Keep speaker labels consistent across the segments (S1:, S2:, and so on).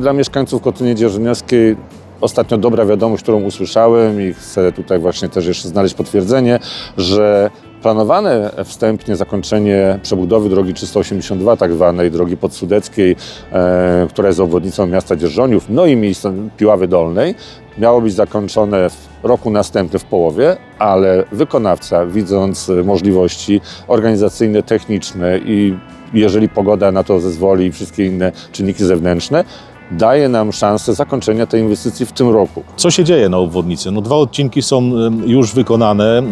S1: Dla mieszkańców Kotyni Dzierżoniowskiej ostatnio dobra wiadomość, którą usłyszałem i chcę tutaj właśnie też jeszcze znaleźć potwierdzenie, że planowane wstępnie zakończenie przebudowy drogi 382, tak zwanej drogi podsudeckiej, e, która jest obwodnicą miasta Dzierżoniów, no i miejscem Piławy Dolnej, miało być zakończone w roku następnym w połowie, ale wykonawca, widząc możliwości organizacyjne, techniczne i jeżeli pogoda na to zezwoli i wszystkie inne czynniki zewnętrzne, daje nam szansę zakończenia tej inwestycji w tym roku.
S2: Co się dzieje na obwodnicy? No, dwa odcinki są już wykonane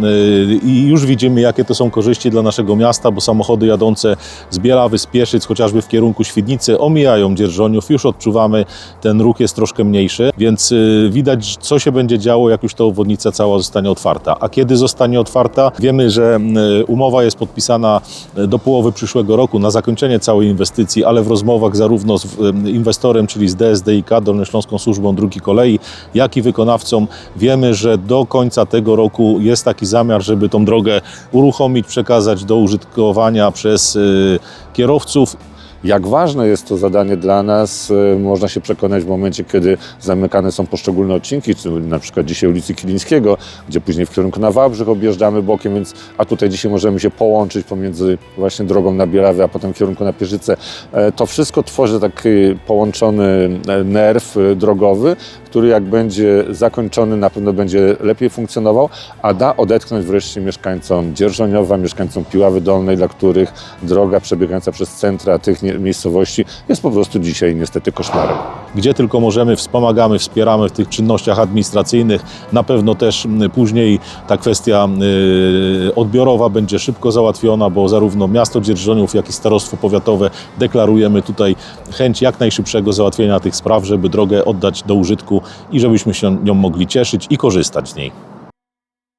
S2: i już widzimy, jakie to są korzyści dla naszego miasta, bo samochody jadące z Bielawy, z Pieszyc, chociażby w kierunku Świdnicy, omijają Dzierżoniów. Już odczuwamy, ten ruch jest troszkę mniejszy, więc y, widać, co się będzie działo, jak już ta obwodnica cała zostanie otwarta. A kiedy zostanie otwarta? Wiemy, że umowa jest podpisana y, do połowy przyszłego roku na zakończenie całej inwestycji, ale w rozmowach zarówno z inwestorem, czyli z DSDIK, Dolnośląską Służbą Dróg i Kolei, jak i wykonawcą. Wiemy, że do końca tego roku jest taki zamiar, żeby tą drogę uruchomić, przekazać do użytkowania przez y, kierowców
S1: Jak ważne jest to zadanie dla nas, e, można się przekonać w momencie, kiedy zamykane są poszczególne odcinki, czy na przykład dzisiaj ulicy Kilińskiego, gdzie później w kierunku na Wałbrzych objeżdżamy bokiem, więc a tutaj dzisiaj możemy się połączyć pomiędzy właśnie drogą na Bierawę, a potem w kierunku na Pierzycę. E, To wszystko tworzy taki połączony e, nerw e, drogowy, który jak będzie zakończony, na pewno będzie lepiej funkcjonował, a da odetchnąć wreszcie mieszkańcom Dzierżoniowa, mieszkańcom Piławy Dolnej, dla których droga przebiegająca przez centra tych miejscowości jest po prostu dzisiaj niestety koszmarem.
S2: gdzie tylko możemy, wspomagamy, wspieramy w tych czynnościach administracyjnych. Na pewno też później ta kwestia y, odbiorowa będzie szybko załatwiona, bo zarówno miasto Dzierżoniów, jak i starostwo powiatowe deklarujemy tutaj chęć jak najszybszego załatwienia tych spraw, żeby drogę oddać do użytku i żebyśmy się nią mogli cieszyć i korzystać z niej.